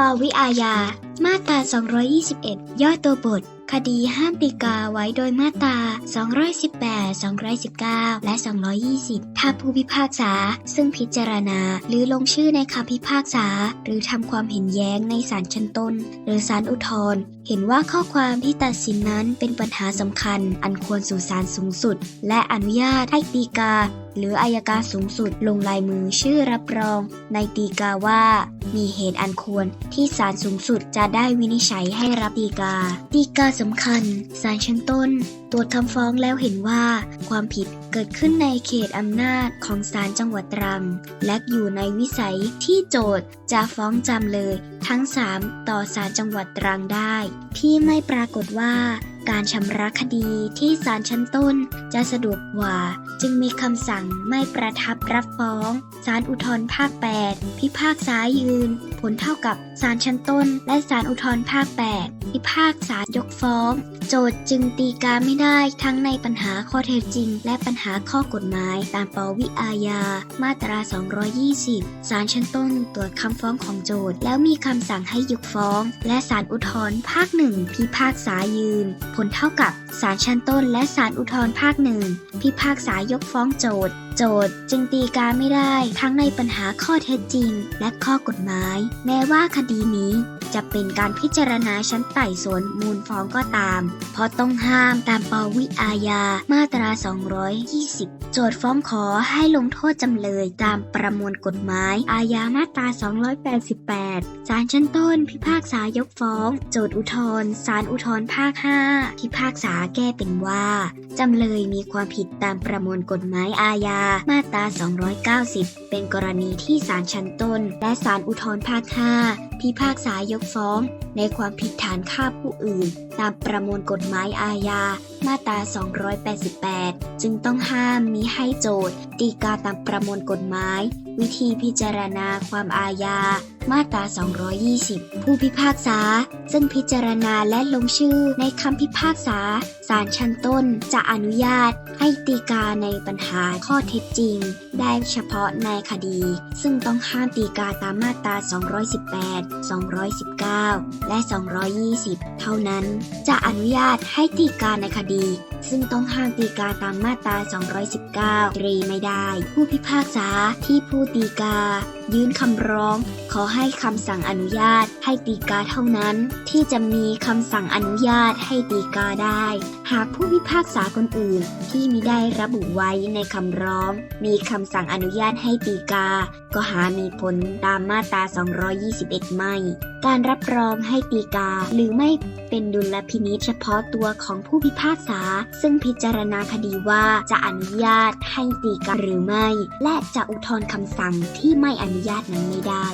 ปวิอาญา มาตรา 221 ย่อตัวบท คดีห้ามตีกาไว้โดยมาตรา 218 219 และ 220 ถ้าผู้พิพากษา ซึ่งพิจารณา หรือลงชื่อในคำพิพากษา หรือทำความเห็นแย้งในศาลชั้นต้น หรือศาลอุทธรณ์เห็นว่าข้อความที่ตัดสินนั้นเป็นปัญหาสำคัญ อันควรสู่ศาลสูงสุด และอนุญาตให้ตีกาหรืออายการสูงสุดลงลายมือชื่อรับรอง ในตีกาว่า มีเหตุอันควรที่ศาลสูงสุดจะได้วินิจฉัยให้รับตีกา ตีกาสำคัญศาลชั้นต้น ตรวจคำฟ้องแล้วเห็นว่า ความผิดเกิดขึ้นในเขตอำนาจของศาลจังหวัดตรัง และอยู่ในวิสัยที่โจทย์จะฟ้องจำเลย ทั้ง 3 ต่อศาลจังหวัดตรังได้ ที่ไม่ปรากฏว่าการชำระคดีที่ศาลชั้นต้นจะสะดวกกว่า จึงมีคำสั่งไม่ประทับรับฟ้องศาลอุทธรภาค 8 พิพากษายืน ผลเท่ากับศาลชั้นต้น และศาลอุทธรภาค 8 พิพากษายกฟ้อง โจทจึงตีกาไม่ได้ทั้งในปัญหาข้อเท็จจริง และปัญหาข้อกฎหมายตามปวิอาญา มาตรา 220 ศาลชั้นต้นตรวจคำฟ้องของโจทแล้วมีคำสั่งให้ยกฟ้อง และศาลอุทธรภาคหนึ่งพิพากษายืน ผลเท่ากับศาลชั้นต้น และศาลอุทธรภาคหนึ่งพิพากษายกฟ้องโจทโจทจึงตีกาไม่ได้ทั้งในปัญหาข้อเท็จจริง และข้อกฎหมาย แม้ว่าคดีนี้ จะเป็นการพิจารณาชั้นไต่สวนมูลฟ้องก็ตาม เพราะต้องห้ามตามปวิอาญามาตรา 220 โจทย์ฟ้องขอให้ลงโทษจำเลยตามประมวลกฎหมาย อาญามาตรา 288 ศาลชั้นต้นพิพากษายกฟ้อง โจทย์อุทธรศาลอุทธรภาค 5 พิพากษาแก้เป็นว่าจำเลยมีความผิดตามประมวลกฎหมายอาญามาตรา 290 เป็นกรณีที่ศาลชั้นต้น และศาลอุทธรภาค 5 พิพากษายกฟ้อง ในความผิดฐานฆ่าผู้อื่น ตามประมวลกฎหมายอาญา มาตรา 288 จึงต้องห้ามมิให้โจทย์ตีกาตามประมวลกฎหมาย วิธีพิจารณาความอาญา มาตรา 220 ผู้พิพากษา ซึ่งพิจารณาและลงชื่อในคำพิพากษาศาลชั้นต้นจะอนุญาตให้ตีกาในปัญหาข้อเท็จจริง ได้เฉพาะในคดี ซึ่งต้องห้ามตีกาตามมาตรา 218 219 และ 220 เท่านั้น จะอนุญาตให้ตีกาในคดี ซึ่งต้องห้ามตีกาตามมาตรา 219 ตรีไม่ได้ ผู้พิพากษาที่ผู้ตีกา ยื่นคำร้อง ขอให้คำสั่งอนุญาตให้ตีกาเท่านั้น ที่จะมีคำสั่งอนุญาตให้ตีกาได้ หากผู้พิพากษาคนอื่น ที่มิได้ระบุไว้ในคำร้อง มีคำสั่งอนุญาตให้ตีกา ก็หามีผลตามมาตรา 221 ไม่ การรับรองให้ตีกาหรือไม่เป็นดุลพินิจเฉพาะตัวของผู้พิพากษา ซึ่งพิจารณาคดีว่าจะอนุญาตให้ตีกาหรือไม่ และจะอุทธรณ์คำสั่งที่ไม่อนุนุญาตนั้นไม่ได้